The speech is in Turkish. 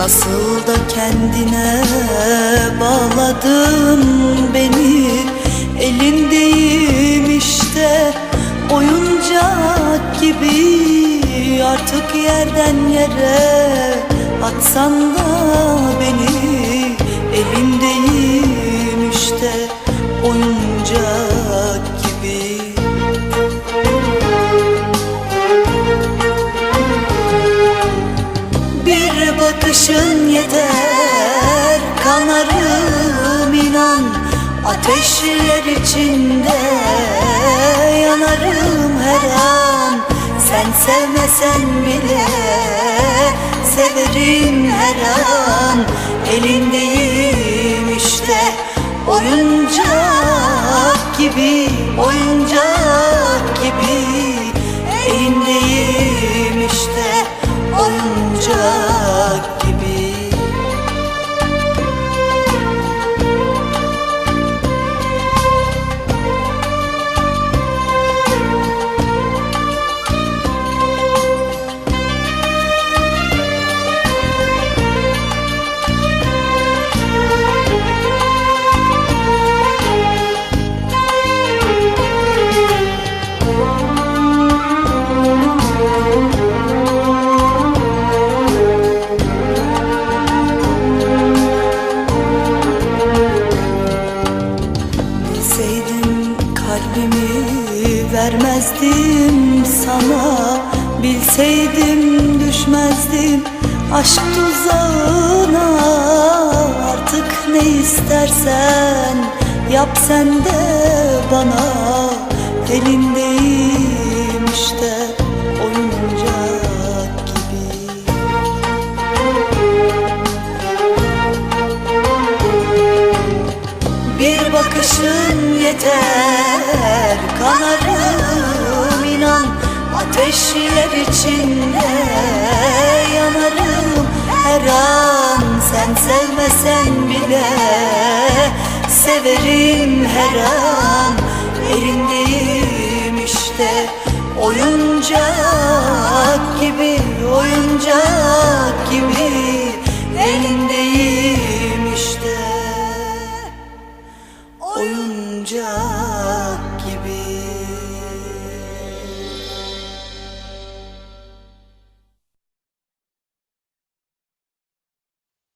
da kendine bağladın beni. Elindeyim işte oyuncak gibi. Artık yerden yere atsan da beni. Elindeyim işte oyuncak gibi Bir bakışın yeter. Kanarım inan Ateşler içinde yanarım her an. Sen sevmesen bile severim her an. Elindeyim işte oyuncak gibi oyuncak kalbimi vermezdim sana. Bilseydim düşmezdim aşk tuzağına. Artık ne istersen yap sen de bana. Elindeyim işte oyuncak gibi. Bir bakışın yeter kanarım inan Ateşler içinde yanarım. Her an Sen sevmesen bile severim her an. Elindeyim işte oyuncak gibi oyuncak gibi. Elindeyim işte oyuncak